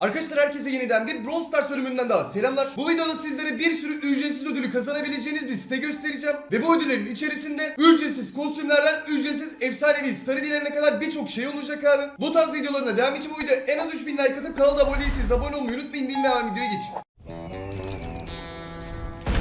Arkadaşlar herkese yeniden bir Brawl Stars bölümünden daha selamlar. Bu videoda sizlere bir sürü ücretsiz ödülü kazanabileceğiniz bir site göstereceğim. Ve bu ödüllerin içerisinde ücretsiz kostümlerden ücretsiz efsanevi star hediyelerine kadar birçok şey olacak abi. Bu tarz videolarına devam için bu videoya en az 3000 like atıp kanala abone değilseniz abone olmayı unutmayın ve hemen videoya geçeyim.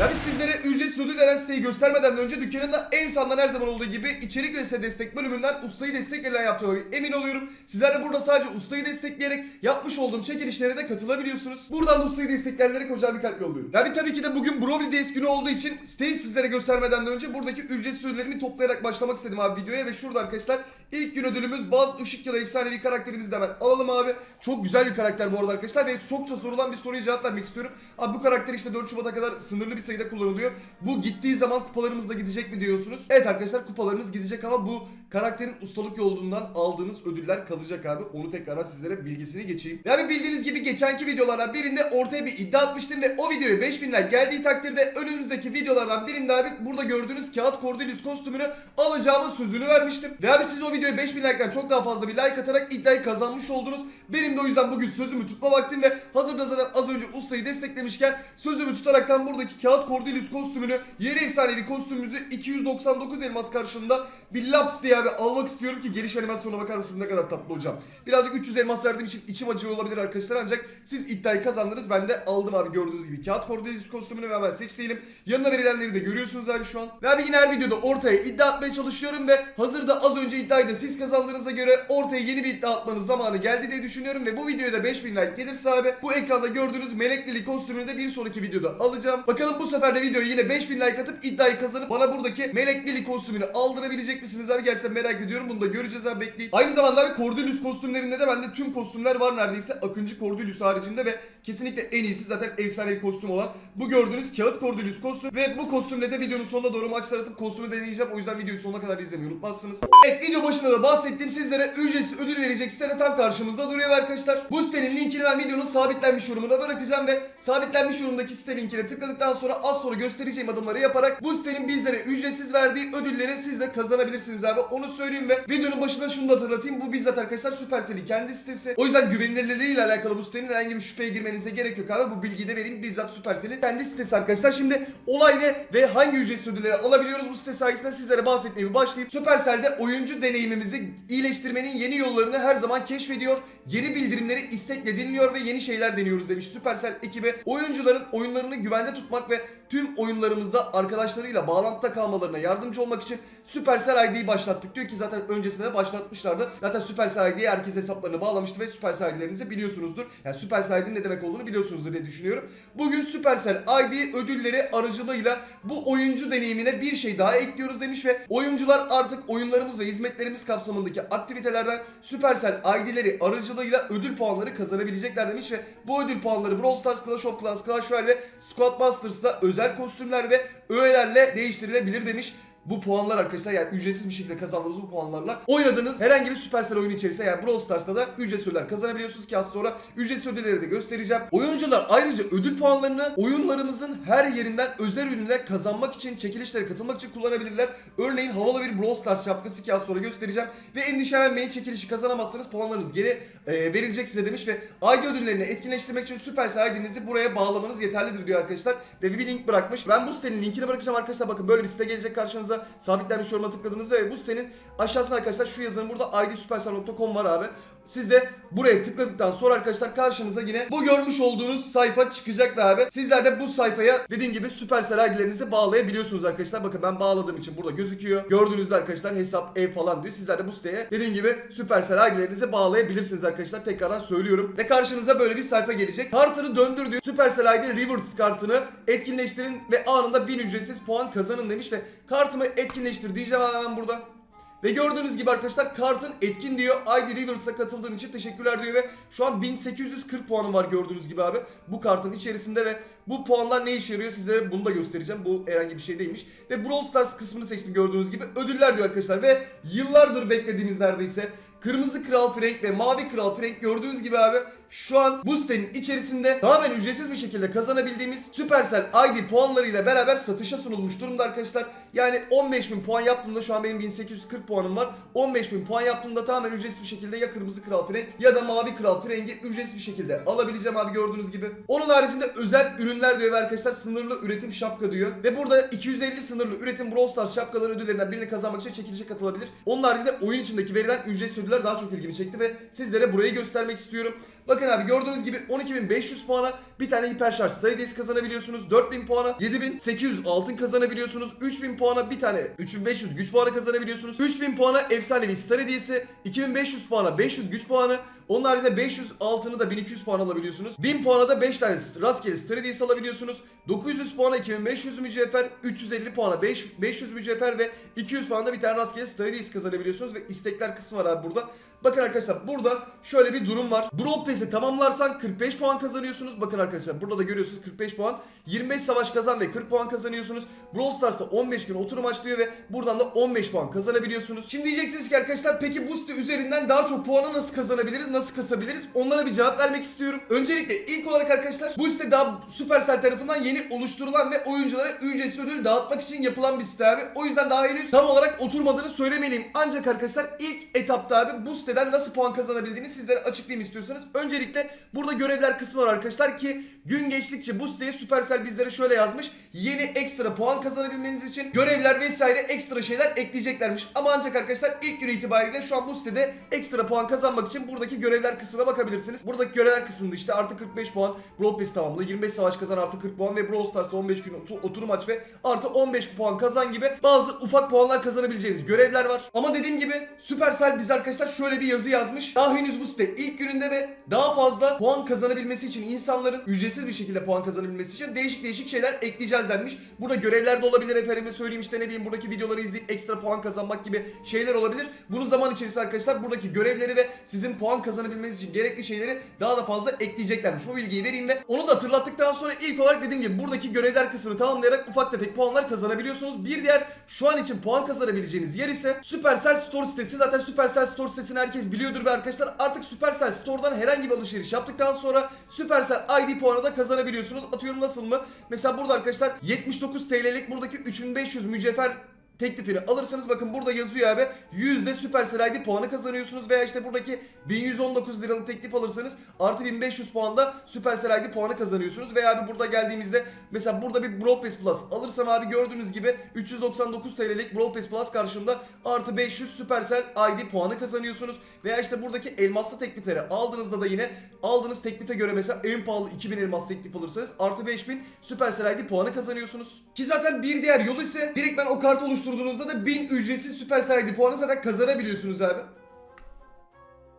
Ya biz sizlere ücretsiz ödül veren siteyi göstermeden önce dükkanında en sağdan her zaman olduğu gibi içerik site destek bölümünden ustayı destekleyen yaptığıma emin oluyorum. Sizler de burada sadece ustayı destekleyerek yapmış olduğum çekilişlere de katılabiliyorsunuz. Buradan da ustayı destekleyenlere kocaman bir kalp yolluyorum. Ya bir tabii ki de bugün Brovli Days günü olduğu için siteyi sizlere göstermeden önce buradaki ücretsiz ödüllerimi toplayarak başlamak istedim abi videoya ve şurada arkadaşlar ilk gün ödülümüz Baz Işık Yılı efsanevi karakterimizi de hemen alalım abi. Çok güzel bir karakter bu arada arkadaşlar ve çokça sorulan bir soruya cevap vermek istiyorum. Abi bu karakter işte 4 Şubat'a kadar sınırlı bir sayıda kullanılıyor. Bu gittiği zaman kupalarımız da gidecek mi diyorsunuz? Evet arkadaşlar kupalarınız gidecek ama bu karakterin ustalık yolundan aldığınız ödüller kalacak abi. Onu tekrar sizlere bilgisini geçeyim. Yani bildiğiniz gibi geçenki videolardan birinde ortaya bir iddia atmıştım ve o videoya 5000 like geldiği takdirde önümüzdeki videolardan birinde abi burada gördüğünüz kağıt Cordelius kostümünü alacağımın sözünü vermiştim. Ve abi siz o videoya 5000 like'dan çok daha fazla bir like atarak iddiayı kazanmış oldunuz. Benim de o yüzden bugün sözümü tutma vaktim ve hazırda zaten az önce ustayı desteklemişken sözümü tutaraktan buradaki kağıt Cordelius kostümünü yeni efsanevi kostümümüzü 299 elmas karşılığında bir laps diye abi almak istiyorum ki geliş animasyonuna bakar mısınız ne kadar tatlı hocam. Birazcık 300 elmas verdiğim için içim acıyor olabilir arkadaşlar ancak siz iddiayı kazandınız ben de aldım abi gördüğünüz gibi kağıt Cordelius kostümünü ve hemen seç. Yanına verilenleri de görüyorsunuz abi şu an. Ve abi yine her videoda ortaya iddia atmaya çalışıyorum ve hazırda az önce iddiayı da siz kazandığınıza göre ortaya yeni bir iddia atmanın zamanı geldi diye düşünüyorum ve bu videoya da 5000 like gelirse abi bu ekranda gördüğünüz meleklili kostümünü de bir sonraki videoda alacağım. Bakalım bu sefer de videoya yine 5000 like atıp iddiayı kazanıp bana buradaki meleklili kostümünü aldırabilecek misiniz abi gerçekten merak ediyorum bunu da göreceğiz abi bekleyin. Aynı zamanda abi Cordelius kostümlerinde de bende tüm kostümler var neredeyse Akıncı Cordelius haricinde ve kesinlikle en iyisi zaten efsanevi kostüm olan bu gördüğünüz kağıt Cordelius kostüm ve bu kostümle de videonun sonuna doğru maçlar atıp kostümü deneyeceğim o yüzden videoyu sonuna kadar izlemeyi unutmazsınız. Evet video başında da bahsettiğim sizlere ücretsiz ödül verecek site de tam karşımızda duruyor arkadaşlar. Bu sitenin linkini ben videonun sabitlenmiş yorumuna bırakacağım ve sabitlenmiş yorumdaki site linkine tıkladıktan sonra az sonra göstereceğim adımları yaparak bu sitenin bizlere ücretsiz verdiği ödülleri siz de kazanabilirsiniz abi. Onu söyleyeyim ve videonun başında şunu da hatırlatayım. Bu bizzat arkadaşlar Supercell'in kendi sitesi. O yüzden güvenilirliğiyle alakalı bu sitenin herhangi bir şüpheye girmenize gerek yok abi. Bu bilgiyi de vereyim. Bizzat Supercell'in kendi sitesi arkadaşlar. Şimdi olay ne ve hangi ücretsiz ödülleri alabiliyoruz bu site sayesinde sizlere bahsetmeye başlayayım. Supercell'de oyuncu deneyimimizi iyileştirmenin yeni yollarını her zaman keşfediyor. Geri bildirimleri istekle dinliyor ve yeni şeyler deniyoruz demiş Supercell ekibi. Oyuncuların oyunlarını güvende tutmak ve tüm oyunlarımızda arkadaşlarıyla bağlantıda kalmalarına yardımcı olmak için Supercell ID'yi başlattık. Diyor ki zaten öncesinde de başlatmışlardı. Zaten Supercell ID'ye herkes hesaplarını bağlamıştı ve Supercell ID'lerinizi biliyorsunuzdur. Yani Supercell ID'nin ne demek olduğunu biliyorsunuzdur diye düşünüyorum. Bugün Supercell ID ödülleri aracılığıyla bu oyuncu deneyimine bir şey daha ekliyoruz demiş ve oyuncular artık oyunlarımız ve hizmetlerimiz kapsamındaki aktivitelerden Supercell ID'leri aracılığıyla ödül puanları kazanabilecekler demiş ve bu ödül puanları Brawl Stars, Clash of Clans, Clash Royale ve Squad Masters'ta özel kostümler ve öğelerle değiştirilebilir demiş. Bu puanlar arkadaşlar yani ücretsiz bir şekilde kazandığımız bu puanlarla oynadığınız herhangi bir Supercell oyunu içerisinde yani Brawl Stars'ta da ücretsiz ödüller kazanabiliyorsunuz ki az sonra ücretsiz ödülleri de göstereceğim. Oyuncular ayrıca ödül puanlarını oyunlarımızın her yerinden özel ürünler kazanmak için çekilişlere katılmak için kullanabilirler. Örneğin havalı bir Brawl Stars şapkası ki az sonra göstereceğim ve endişelenmeyin çekilişi kazanamazsanız puanlarınız geri e, verilecek size demiş ve ID ödüllerini etkinleştirmek için Supercell ID'nizi buraya bağlamanız yeterlidir diyor arkadaşlar ve bir link bırakmış. Ben bu sitenin linkini bırakacağım arkadaşlar bakın böyle bir site gelecek karşınıza sabitlenmiş yoruma tıkladığınızda ve bu sitenin aşağısına arkadaşlar şu yazının burada idsupersal.com var abi. Siz de buraya tıkladıktan sonra arkadaşlar karşınıza yine bu görmüş olduğunuz sayfa çıkacak abi. Sizler de bu sayfaya dediğim gibi Supercell ID'lerinizi bağlayabiliyorsunuz arkadaşlar. Bakın ben bağladığım için burada gözüküyor. Gördüğünüzde arkadaşlar hesap, ev falan diyor. Sizler de bu siteye dediğim gibi Supercell ID'lerinizi bağlayabilirsiniz arkadaşlar. Tekrardan söylüyorum. Ve karşınıza böyle bir sayfa gelecek. Kartını döndür diyor. Supercell ID Rewards kartını etkinleştirin ve anında 1000 ücretsiz puan kazanın demiş ve kartımı etkinleştir diyeceğim hemen burada. Ve gördüğünüz gibi arkadaşlar kartın etkin diyor. ID Rivers'a katıldığın için teşekkürler diyor ve şu an 1840 puanım var gördüğünüz gibi abi. Bu kartın içerisinde ve bu puanlar ne işe yarıyor sizlere bunu da göstereceğim. Bu herhangi bir şey değilmiş. Ve Brawl Stars kısmını seçtim gördüğünüz gibi. Ödüller diyor arkadaşlar ve yıllardır beklediğimiz neredeyse Kırmızı Kral Frank ve Mavi Kral Frank gördüğünüz gibi abi Şu an bu sitenin içerisinde tamamen ücretsiz bir şekilde kazanabildiğimiz Supercell ID puanlarıyla beraber satışa sunulmuş durumda arkadaşlar. Yani 15.000 puan yaptığımda şu an benim 1840 puanım var. 15.000 puan yaptığımda tamamen ücretsiz bir şekilde ya kırmızı kral frenk ya da mavi kral frengi ücretsiz bir şekilde alabileceğim abi gördüğünüz gibi. Onun haricinde özel ürünler diyor arkadaşlar sınırlı üretim şapka diyor. Ve burada 250 sınırlı üretim Brawl Stars şapkaları ödüllerinden birini kazanmak için çekilişe katılabilir. Onun haricinde oyun içindeki verilen ücretsiz ödüller daha çok ilgimi çekti ve sizlere burayı göstermek istiyorum. Bakın abi gördüğünüz gibi 12.500 puana bir tane hiperşarj Stardust kazanabiliyorsunuz. 4000 puana 7800 altın kazanabiliyorsunuz. 3000 puana bir tane 3500 güç puanı kazanabiliyorsunuz. 3000 puana efsanevi Stardust'i, 2500 puana 500 güç puanı, onun haricinde 500 altını da 1200 puan alabiliyorsunuz. 1000 puana da 5 tane rastgele Stardust alabiliyorsunuz. 900 puana 2500 mücevher, 350 puana 5, 500 mücevher ve 200 puanda bir tane rastgele Stardust kazanabiliyorsunuz ve istekler kısmı var abi burada. Bakın arkadaşlar burada şöyle bir durum var. Brawl Pass'i tamamlarsan 45 puan kazanıyorsunuz. Bakın arkadaşlar burada da görüyorsunuz 45 puan. 25 savaş kazan ve 40 puan kazanıyorsunuz. Brawl Stars'ta 15 gün oturum açlıyor ve buradan da 15 puan kazanabiliyorsunuz. Şimdi diyeceksiniz ki arkadaşlar peki bu site üzerinden daha çok puanı nasıl kazanabiliriz? Nasıl kasabiliriz? Onlara bir cevap vermek istiyorum. Öncelikle ilk olarak arkadaşlar bu site daha Supercell tarafından yeni oluşturulan ve oyunculara ücretsiz ödül dağıtmak için yapılan bir site abi. O yüzden daha henüz tam olarak oturmadığını söylemeliyim. Ancak arkadaşlar ilk etapta abi bu siteden nasıl puan kazanabildiğini sizlere açıklayayım istiyorsanız. Öncelikle burada görevler kısmı var arkadaşlar ki gün geçtikçe bu siteye Supercell bizlere şöyle yazmış. Yeni ekstra puan kazanabilmeniz için görevler vesaire ekstra şeyler ekleyeceklermiş. Ama ancak arkadaşlar ilk gün itibariyle şu an bu sitede ekstra puan kazanmak için buradaki görevler kısmına bakabilirsiniz. Buradaki görevler kısmında işte artı 45 puan Pass tamamla 25 savaş kazan artı 40 puan ve Brawl Stars'ta 15 gün otu- oturum aç ve artı 15 puan kazan gibi bazı ufak puanlar kazanabileceğiniz görevler var. Ama dediğim gibi Supercell bize arkadaşlar şöyle bir yazı yazmış. Daha henüz bu site ilk gününde ve daha fazla puan kazanabilmesi için insanların ücretsiz bir şekilde puan kazanabilmesi için değişik değişik şeyler ekleyeceğiz denmiş. Burada görevler de olabilir efendim söyleyeyim işte ne bileyim buradaki videoları izleyip ekstra puan kazanmak gibi şeyler olabilir. Bunun zaman içerisinde arkadaşlar buradaki görevleri ve sizin puan kazanabilmeniz için gerekli şeyleri daha da fazla ekleyeceklermiş. O bilgiyi vereyim ve onu da hatırlattıktan sonra ilk olarak dediğim gibi buradaki görevler kısmını tamamlayarak ufak tefek puanlar kazanabiliyorsunuz. Bir diğer şu an için puan kazanabileceğiniz yer ise Supercell Store sitesi. Zaten Supercell Store sitesini herkes biliyordur ve arkadaşlar artık Supercell Store'dan herhangi bir alışveriş yaptıktan sonra Supercell ID puanı da kazanabiliyorsunuz. Atıyorum nasıl mı? Mesela burada arkadaşlar 79 TL'lik buradaki 3500 mücevher teklifini alırsanız bakın burada yazıyor abi. Yüzde Supercell ID puanı kazanıyorsunuz veya işte buradaki 1119 liralık teklif alırsanız artı 1500 puanda Supercell ID puanı kazanıyorsunuz. Veya abi burada geldiğimizde mesela burada bir Brawl Pass Plus alırsam abi gördüğünüz gibi 399 TL'lik Brawl Pass Plus karşılığında artı 500 Supercell ID puanı kazanıyorsunuz. Veya işte buradaki elmaslı teklifleri aldığınızda da yine aldığınız teklife göre mesela en pahalı 2000 elmas teklif alırsanız artı 5000 Supercell ID puanı kazanıyorsunuz. Ki zaten bir diğer yol ise direkt ben o kartı oluşturduğunuzda da 1000 ücretsiz Supercell ID puanı zaten kazanabiliyorsunuz abi.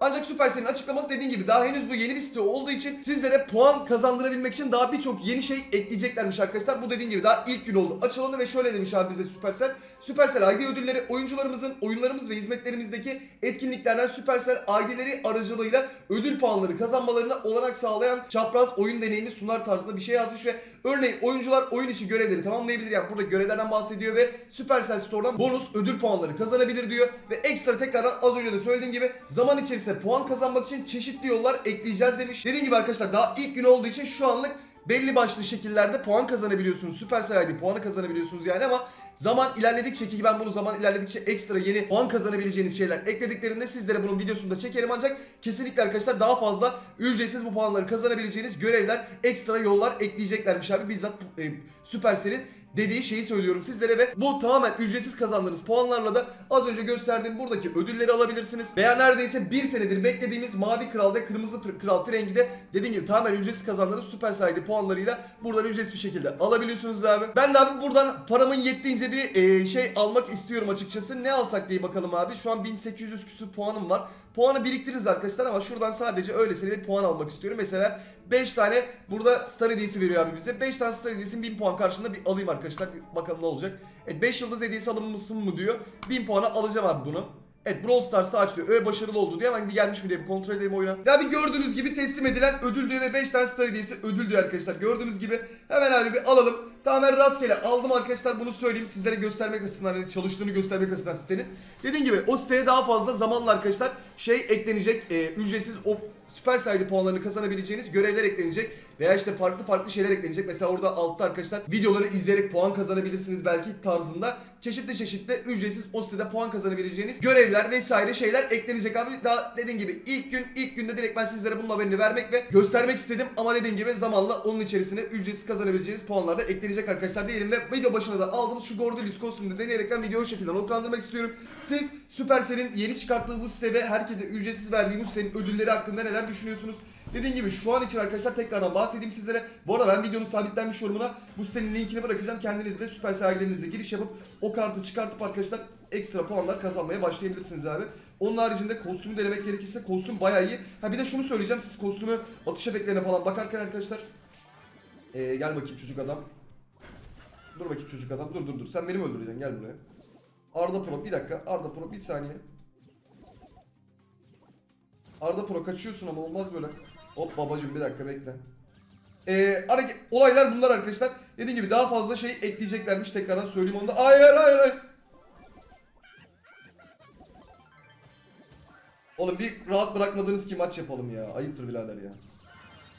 Ancak Supercell'in açıklaması dediğim gibi daha henüz bu yeni bir site olduğu için sizlere puan kazandırabilmek için daha birçok yeni şey ekleyeceklermiş arkadaşlar. Bu dediğim gibi daha ilk gün oldu. Açılanı ve şöyle demiş abi bize Supercell. Supercell ID ödülleri oyuncularımızın oyunlarımız ve hizmetlerimizdeki etkinliklerden Supercell ID'leri aracılığıyla ödül puanları kazanmalarına olanak sağlayan çapraz oyun deneyimi sunar tarzında bir şey yazmış ve örneğin oyuncular oyun içi görevleri tamamlayabilir. Yani burada görevlerden bahsediyor ve Supercell Store'dan bonus ödül puanları kazanabilir diyor ve ekstra tekrardan az önce de söylediğim gibi zaman içerisinde puan kazanmak için çeşitli yollar ekleyeceğiz demiş. Dediğim gibi arkadaşlar daha ilk gün olduğu için şu anlık belli başlı şekillerde puan kazanabiliyorsunuz. Supercell ID puanı kazanabiliyorsunuz yani ama zaman ilerledikçe ki ben bunu zaman ilerledikçe ekstra yeni puan kazanabileceğiniz şeyler eklediklerinde sizlere bunun videosunu da çekerim ancak kesinlikle arkadaşlar daha fazla ücretsiz bu puanları kazanabileceğiniz görevler, ekstra yollar ekleyeceklermiş abi bizzat e, Supercell'in dediği şeyi söylüyorum sizlere ve bu tamamen ücretsiz kazandığınız puanlarla da az önce gösterdiğim buradaki ödülleri alabilirsiniz. Veya neredeyse bir senedir beklediğimiz Mavi Kral ve Kırmızı Kral Frengi de dediğim gibi tamamen ücretsiz kazandığınız süper sayede puanlarıyla buradan ücretsiz bir şekilde alabiliyorsunuz abi. Ben de abi buradan paramın yettiğince bir e, şey almak istiyorum açıkçası. Ne alsak diye bakalım abi. Şu an 1800 küsur puanım var. Puanı biriktiririz arkadaşlar ama şuradan sadece öylesine bir puan almak istiyorum. Mesela 5 tane burada Star Hediyesi veriyor abi bize. 5 tane Star Hediyesi'nin 1000 puan karşılığında bir alayım arkadaşlar. Bir bakalım ne olacak. Evet 5 yıldız hediyesi alınmışsın mı diyor. 1000 puana alacağım abi bunu. Evet Brawl Stars'ta aç diyor. Öyle başarılı oldu diye hemen bir gelmiş mi diye bir kontrol edelim oyuna. Ya bir gördüğünüz gibi teslim edilen ödül diyor ve 5 tane Star Hediyesi ödül diyor arkadaşlar. Gördüğünüz gibi hemen abi bir alalım. Tamamen rastgele aldım arkadaşlar bunu söyleyeyim sizlere göstermek açısından hani çalıştığını göstermek açısından sitenin. Dediğim gibi o siteye daha fazla zamanla arkadaşlar şey eklenecek e, ücretsiz o süper sayıda puanlarını kazanabileceğiniz görevler eklenecek. Veya işte farklı farklı şeyler eklenecek. Mesela orada altta arkadaşlar videoları izleyerek puan kazanabilirsiniz belki tarzında. Çeşitli çeşitli ücretsiz o sitede puan kazanabileceğiniz görevler vesaire şeyler eklenecek abi. Daha dediğim gibi ilk gün ilk günde direkt ben sizlere bunun haberini vermek ve göstermek istedim. Ama dediğim gibi zamanla onun içerisine ücretsiz kazanabileceğiniz puanlar da eklenecek arkadaşlar diyelim. Ve video başına da aldığımız şu Gordelius kostümünü deneyerekten videoyu şekilde notlandırmak istiyorum. Siz Supercell'in yeni çıkarttığı bu site ve herkese ücretsiz verdiği bu sitenin ödülleri hakkında neler düşünüyorsunuz? Dediğim gibi şu an için arkadaşlar tekrardan bahsedeyim sizlere. Bu arada ben videonun sabitlenmiş yorumuna bu sitenin linkini bırakacağım. Kendiniz de süper sergilerinize giriş yapıp o kartı çıkartıp arkadaşlar ekstra puanlar kazanmaya başlayabilirsiniz abi. Onun haricinde kostümü denemek gerekirse kostüm bayağı iyi. Ha bir de şunu söyleyeceğim. Siz kostümü atış efektlerine falan bakarken arkadaşlar. Ee, gel bakayım çocuk adam. Dur bakayım çocuk adam. Dur dur dur. Sen beni mi öldüreceksin? Gel buraya. Arda Pro bir dakika. Arda Pro bir saniye. Arda Pro kaçıyorsun ama olmaz böyle. Hop babacım bir dakika bekle. Ee, hareket, olaylar bunlar arkadaşlar. Dediğim gibi daha fazla şey ekleyeceklermiş tekrardan söyleyeyim onu da. Hayır hayır hayır. Oğlum bir rahat bırakmadınız ki maç yapalım ya. Ayıptır birader ya.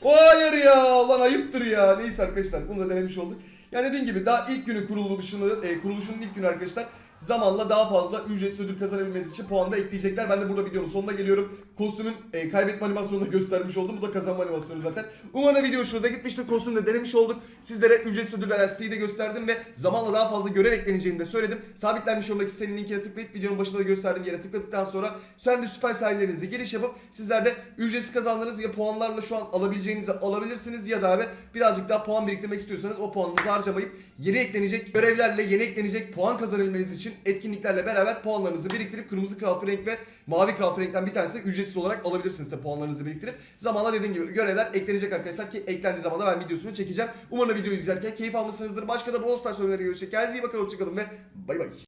Hayır ya lan ayıptır ya. Neyse arkadaşlar bunu da denemiş olduk. Yani dediğim gibi daha ilk günü kuruluşunu, e, kuruluşunun ilk günü arkadaşlar zamanla daha fazla ücretsiz ödül kazanabilmesi için puan da ekleyecekler. Ben de burada videonun sonuna geliyorum. Kostümün e, kaybetme animasyonunu da göstermiş oldum. Bu da kazanma animasyonu zaten. Umarım video hoşunuza gitmiştir. Kostümü de denemiş olduk. Sizlere ücretsiz ödül veren de gösterdim ve zamanla daha fazla görev ekleneceğini de söyledim. Sabitlenmiş yorumdaki sitenin linkine tıklayıp videonun başında da gösterdiğim yere tıkladıktan sonra sen de süper sahillerinize giriş yapıp sizler de ücretsiz kazandığınız ya puanlarla şu an alabileceğinizi alabilirsiniz ya da abi birazcık daha puan biriktirmek istiyorsanız o puanınızı harcamayıp yeni eklenecek görevlerle yeni eklenecek puan kazanabilmeniz için etkinliklerle beraber puanlarınızı biriktirip kırmızı kral renk ve mavi kral renkten bir tanesi de ücretsiz olarak alabilirsiniz de puanlarınızı biriktirip zamanla dediğim gibi görevler eklenecek arkadaşlar ki eklendiği zaman da ben videosunu çekeceğim. Umarım videoyu izlerken keyif almışsınızdır. Başka da Brawl Stars oyunları görüşecek. Kendinize iyi bakın hoşçakalın ve bay bay.